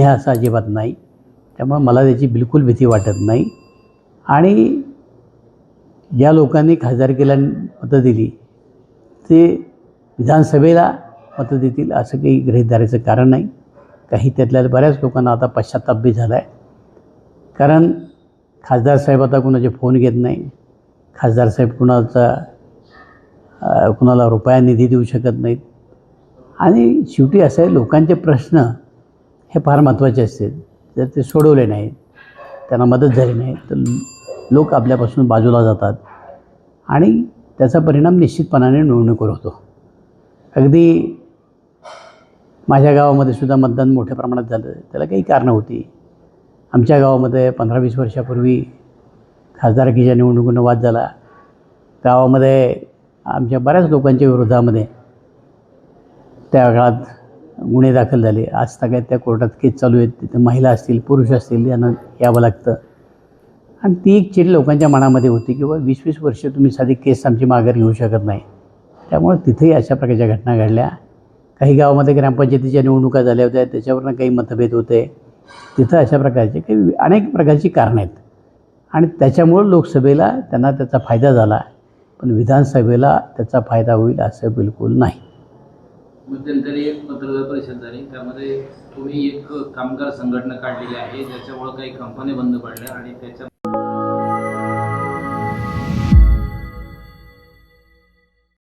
हे असं अजिबात नाही. त्यामुळे मला त्याची बिलकुल भीती वाटत नाही. आणि ज्या लोकांनी खासदारकीला मतं दिली ते विधानसभेला मतं देतील असं काही गृहीत धरायचं कारण नाही. काही त्यातल्या बऱ्याच लोकांना आता पश्चाताप बी झाला आहे कारण खासदार साहेब आता कुणाचे फोन घेत नाही. खासदार साहेब कुणाचा कुणाला रुपया निधी देऊ शकत नाहीत. आणि शेवटी असं आहे लोकांचे प्रश्न हे फार महत्त्वाचे असते जर ते सोडवले नाहीत त्यांना मदत झाली नाही तर लोक आपल्यापासून बाजूला जातात आणि त्याचा परिणाम निश्चितपणाने निवडणुकीवर होतो. अगदी माझ्या गावामध्ये सुद्धा मतदान मोठ्या प्रमाणात झालं. त्याला काही कारणं होती. आमच्या गावामध्ये पंधरा वीस वर्षापूर्वी खासदारकीच्या निवडणुकीनं वाद झाला. गावामध्ये आमच्या बऱ्याच लोकांच्या विरोधामध्ये त्या काळात गुन्हे दाखल झाले. आज सगळ्यात त्या कोर्टात केस चालू आहेत. तिथे महिला असतील पुरुष असतील यांना यावं लागतं. आणि ती एक चिड लोकांच्या मनामध्ये होती की बा वीस वीस वर्ष तुम्ही साधी केस आमची माघार घेऊ शकत नाही. त्यामुळे तिथेही अशा प्रकारच्या घटना घडल्या. काही गावामध्ये ग्रामपंचायतीच्या निवडणुका झाल्या होत्या. त्याच्यावरनं काही मतभेद होते. तिथं अशा प्रकारचे काही अनेक प्रकारची कारणं आहेत. आणि त्याच्यामुळं लोकसभेला त्यांना त्याचा फायदा झाला. पण विधानसभेला त्याचा फायदा होईल असं बिलकुल नाही. मध्यंतरी एक पत्रकार परिषद झाली. त्यामध्ये तुम्ही एक कामगार संघटना काढलेली आहे ज्याच्यामुळे काही कंपन्या बंद पडल्या आणि त्याच्या